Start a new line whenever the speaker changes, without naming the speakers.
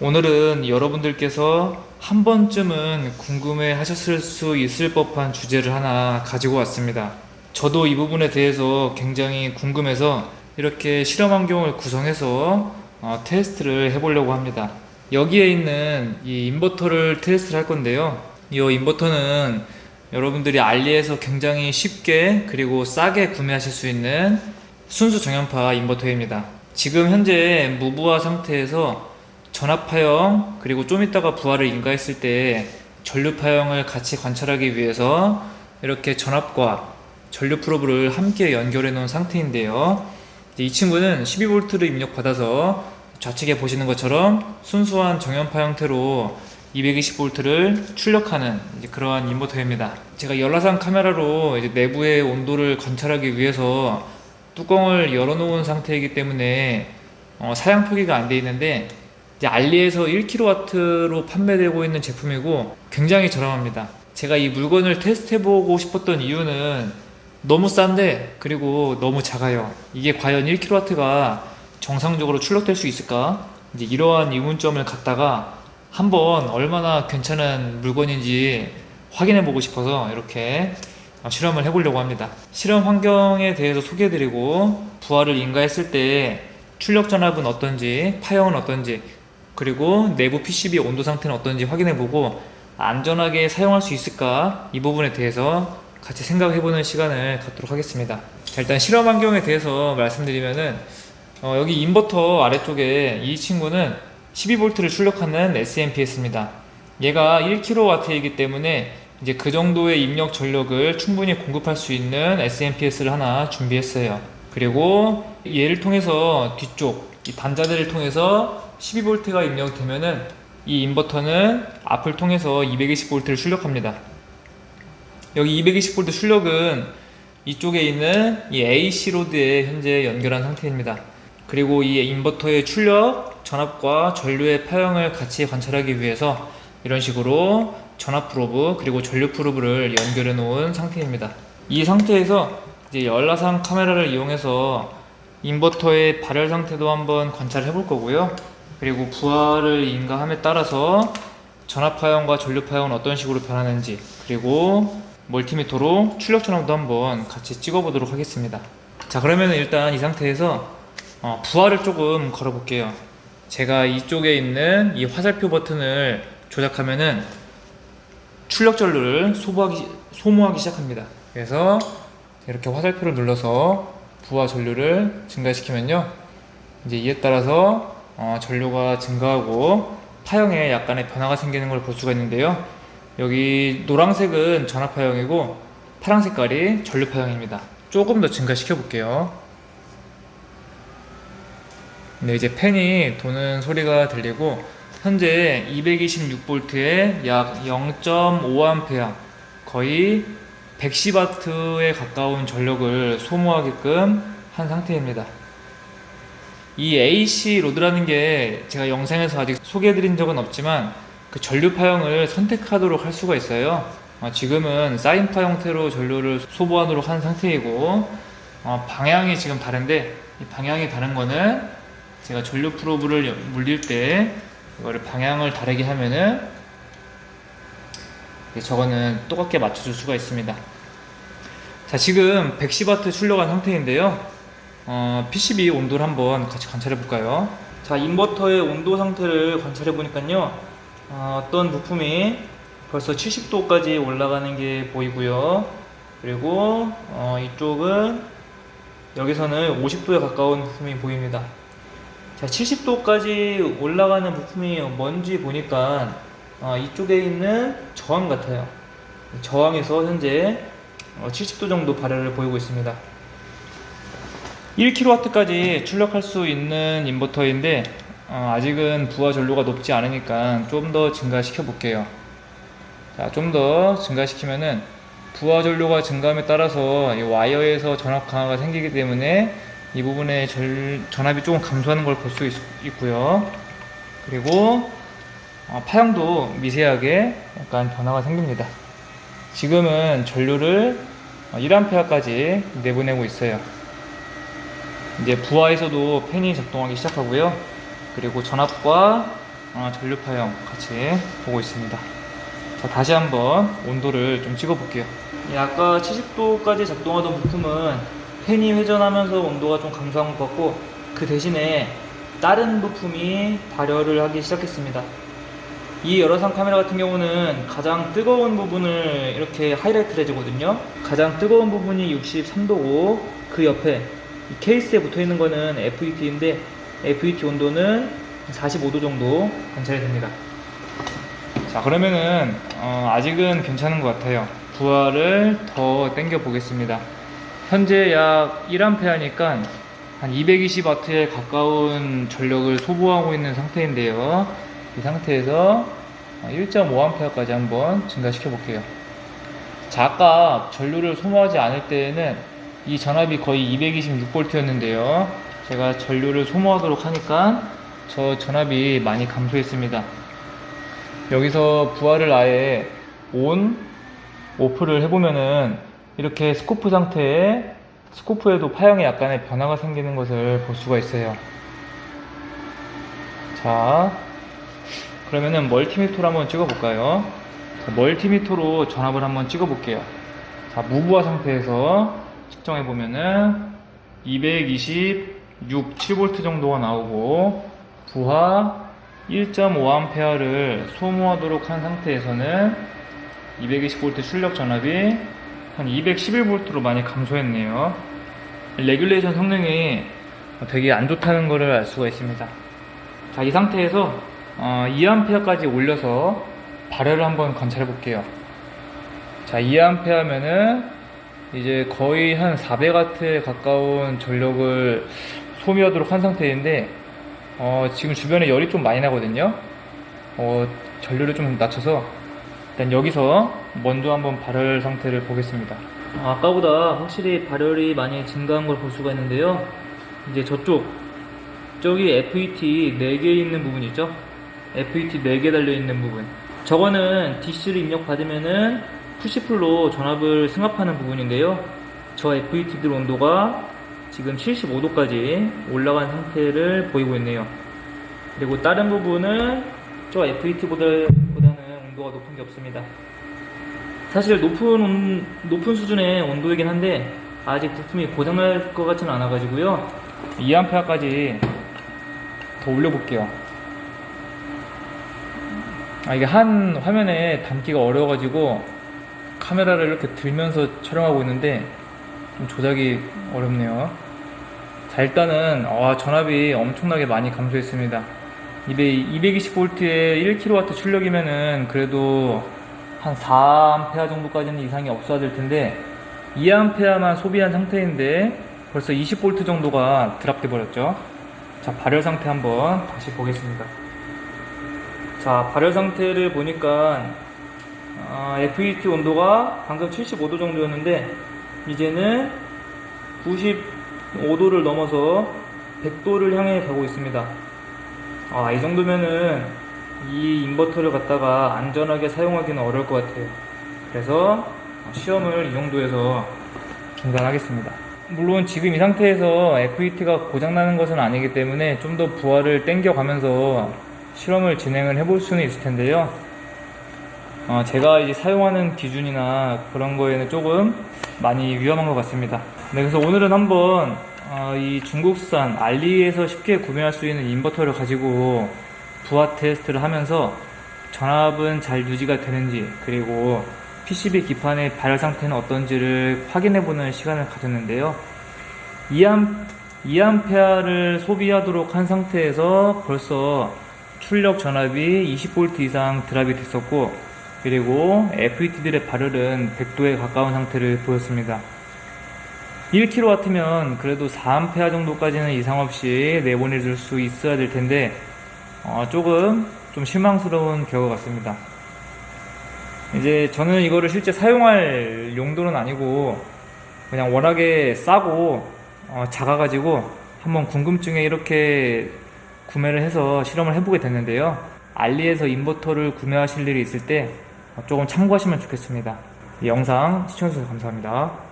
오늘은 여러분들께서 한 번쯤은 궁금해 하셨을 수 있을 법한 주제를 하나 가지고 왔습니다. 저도 이 부분에 대해서 굉장히 궁금해서 이렇게 실험 환경을 구성해서 어, 테스트를 해보려고 합니다. 여기에 있는 이 인버터를 테스트를 할 건데요. 이 인버터는 여러분들이 알리에서 굉장히 쉽게 그리고 싸게 구매하실 수 있는 순수 정연파 인버터입니다. 지금 현재 무부하 상태에서 전압파형 그리고 좀 이따가 부하를 인가했을 때 전류파형을 같이 관찰하기 위해서 이렇게 전압과 전류 프로브를 함께 연결해 놓은 상태인데요. 이 친구는 12V를 입력받아서 좌측에 보시는 것처럼 순수한 정연파 형태로 220V를 출력하는 그러한 인버터입니다. 제가 열화상 카메라로 내부의 온도를 관찰하기 위해서 뚜껑을 열어놓은 상태이기 때문에 어, 사양 표기가 안 돼 있는데 이제 알리에서 1kW로 판매되고 있는 제품이고 굉장히 저렴합니다. 제가 이 물건을 테스트해보고 싶었던 이유는 너무 싼데 그리고 너무 작아요. 이게 과연 1kW가 정상적으로 출력될 수 있을까? 이제 이러한 의문점을 갖다가 한번 얼마나 괜찮은 물건인지 확인해 보고 싶어서 이렇게 어, 실험을 해보려고 합니다. 실험 환경에 대해서 소개해드리고 부하를 인가했을 때 출력 전압은 어떤지, 파형은 어떤지, 그리고 내부 PCB 온도 상태는 어떤지 확인해보고 안전하게 사용할 수 있을까 이 부분에 대해서 같이 생각해보는 시간을 갖도록 하겠습니다. 자, 일단 실험 환경에 대해서 말씀드리면은 어, 여기 인버터 아래쪽에 이 친구는 12V를 출력하는 SMPS입니다. 얘가 1kW이기 때문에 이제 그 정도의 입력 전력을 충분히 공급할 수 있는 SMPS를 하나 준비했어요. 그리고 얘를 통해서 뒤쪽 이 단자들을 통해서 12V가 입력되면은 이 인버터는 앞을 통해서 220V를 출력합니다. 여기 220V 출력은 이쪽에 있는 이 AC 로드에 현재 연결한 상태입니다. 그리고 이 인버터의 출력, 전압과 전류의 파형을 같이 관찰하기 위해서 이런 식으로 전압 프로브 그리고 전류 프로브를 연결해 놓은 상태입니다. 이 상태에서 이제 열화상 카메라를 이용해서 인버터의 발열 상태도 한번 관찰해 볼 거고요. 그리고 부하를 인가함에 따라서 전압 파형과 전류 파형은 어떤 식으로 변하는지 그리고 멀티미터로 출력 전압도 한번 같이 찍어 보도록 하겠습니다. 자 그러면 일단 이 상태에서 어, 부하를 조금 걸어 볼게요. 제가 이쪽에 있는 이 화살표 버튼을 조작하면은 출력 전류를 소모하기, 소모하기 시작합니다. 그래서 이렇게 화살표를 눌러서 부하 전류를 증가시키면요. 이제 이에 따라서 어, 전류가 증가하고 파형에 약간의 변화가 생기는 걸 볼 수가 있는데요. 여기 노란색은 전압 파형이고 파란 색깔이 전류 파형입니다. 조금 더 증가시켜 볼게요. 네, 이제 팬이 도는 소리가 들리고 현재 226V에 약 0.5A 거의 110W에 가까운 전력을 소모하게끔 한 상태입니다. 이 AC 로드라는 게 제가 영상에서 아직 소개해드린 적은 없지만 그 전류 파 형을 선택하도록 할 수가 있어요. 어, 지금은 사인파 형태로 전류를 소모하도록 한 상태이고 어, 방향이 지금 다른데 이 방향이 다른 거는 제가 전류 프로브를 여- 물릴 때 이거를 방향을 다르게 하면은 저거는 똑같게 맞춰줄 수가 있습니다. 자 지금 110W 출력한 상태인데요. 어, PCB 온도를 한번 같이 관찰해 볼까요? 자 인버터의 온도 상태를 관찰해 보니까요. 어, 어떤 부품이 벌써 70도까지 올라가는 게 보이고요. 그리고 어, 이쪽은 여기서는 50도에 가까운 부품이 보입니다. 자, 70도까지 올라가는 부품이 뭔지 보니까 어, 이쪽에 있는 저항 같아요. 저항에서 현재 어, 70도 정도 발열을 보이고 있습니다. 1kW까지 출력할 수 있는 인버터인데 어, 아직은 부하 전류가 높지 않으니까 좀 더 증가시켜 볼게요. 자, 좀 더 증가시키면은 부하 전류가 증가함에 따라서 이 와이어에서 전압 강화가 생기기 때문에 이 부분에 절, 전압이 조금 감소하는 걸 볼 수 있고요. 그리고 어, 파형도 미세하게 약간 변화가 생깁니다. 지금은 전류를 1A까지 내보내고 있어요. 이제 부하에서도 팬이 작동하기 시작하고요. 그리고 전압과 어, 전류파형 같이 보고 있습니다. 자, 다시 한번 온도를 좀 찍어 볼게요. 아까 70도까지 작동하던 부품은 팬이 회전하면서 온도가 좀 감소한 것 같고 그 대신에 다른 부품이 발열을 하기 시작했습니다. 이 열화상 카메라 같은 경우는 가장 뜨거운 부분을 이렇게 하이라이트를 해주거든요. 가장 뜨거운 부분이 63도고 그 옆에 이 케이스에 붙어 있는 거는 FET인데 FET 온도는 45도 정도 관찰이 됩니다. 자 그러면은 어, 아직은 괜찮은 것 같아요. 부하를 더 당겨 보겠습니다. 현재 약 1A니까 한 220W에 가까운 전력을 소모하고 있는 상태인데요. 이 상태에서 1.5A까지 한번 증가시켜 볼게요. 자, 아까 전류를 소모하지 않을 때에는 이 전압이 거의 226V였는데요. 제가 전류를 소모하도록 하니까 저 전압이 많이 감소했습니다. 여기서 부하를 아예 온, 오프를 해보면은 이렇게 스코프 상태에 스코프에도 파형에 약간의 변화가 생기는 것을 볼 수가 있어요. 자, 그러면은 멀티미터로 한번 찍어볼까요? 자, 멀티미터로 전압을 한번 찍어볼게요. 자, 무부하 상태에서 측정해 보면은 226, 7V 정도가 나오고 부하 1.5A를 소모하도록 한 상태에서는 220V 출력 전압이 한 211V로 많이 감소했네요. 레귤레이션 성능이 되게 안 좋다는 것을 알 수가 있습니다. 자, 이 상태에서 어, 2A까지 올려서 발열을 한번 관찰해 볼게요. 자, 2A면은 이제 거의 한 400W에 가까운 전력을 소비하도록 한 상태인데 어, 지금 주변에 열이 좀 많이 나거든요. 어, 전류를 좀 낮춰서 일단 여기서 먼저 한번 발열 상태를 보겠습니다. 아까보다 확실히 발열이 많이 증가한 걸 볼 수가 있는데요. 이제 저쪽 저기 FET 4개 있는 부분 있죠? FET 4개 달려 있는 부분. 저거는 DC를 입력받으면은 푸시풀로 전압을 승합하는 부분인데요. 저 FET들 온도가 지금 75도까지 올라간 상태를 보이고 있네요. 그리고 다른 부분은 저 FET보다는 온도가 높은 게 없습니다. 사실 높은 온- 높은 수준의 온도이긴 한데 아직 부품이 고장날 것 같지는 않아가지고요. 2A까지 더 올려볼게요. 아, 이게 한 화면에 담기가 어려워가지고 카메라를 이렇게 들면서 촬영하고 있는데 좀 조작이 어렵네요. 자, 일단은 아, 전압이 엄청나게 많이 감소했습니다. 220V에 1kW 출력이면은 그래도 한 4A 정도까지는 이상이 없어야 될 텐데 2A만 소비한 상태인데 벌써 20V 정도가 드랍돼 버렸죠. 자, 발열 상태 한번 다시 보겠습니다. 자, 발열 상태를 보니까 아, FET 온도가 방금 75도 정도였는데 이제는 95도를 넘어서 100도를 향해 가고 있습니다. 아, 이 정도면은 이 인버터를 갖다가 안전하게 사용하기는 어려울 것 같아요. 그래서 시험을 이 정도에서 중단하겠습니다. 물론 지금 이 상태에서 FET가 고장나는 것은 아니기 때문에 좀 더 부하를 땡겨가면서 실험을 진행을 해볼 수는 있을 텐데요. 어, 제가 이제 사용하는 기준이나 그런 거에는 조금 많이 위험한 것 같습니다. 네, 그래서 오늘은 한번 어, 이 중국산 알리에서 쉽게 구매할 수 있는 인버터를 가지고 부하 테스트를 하면서 전압은 잘 유지가 되는지 그리고 PCB 기판의 발열 상태는 어떤지를 확인해 보는 시간을 가졌는데요. 2A, 2A를 소비하도록 한 상태에서 벌써 출력 전압이 20V 이상 드랍이 됐었고 그리고 FET들의 발열은 100도에 가까운 상태를 보였습니다. 1kW면 그래도 4A 정도까지는 이상 없이 내보내줄 수 있어야 될 텐데 어, 조금 좀 실망스러운 결과 같습니다. 이제 저는 이거를 실제 사용할 용도는 아니고 그냥 워낙에 싸고 어, 작아가지고 한번 궁금증에 이렇게 구매를 해서 실험을 해보게 됐는데요. 알리에서 인버터를 구매하실 일이 있을 때 조금 참고하시면 좋겠습니다. 이 영상 시청해주셔서 감사합니다.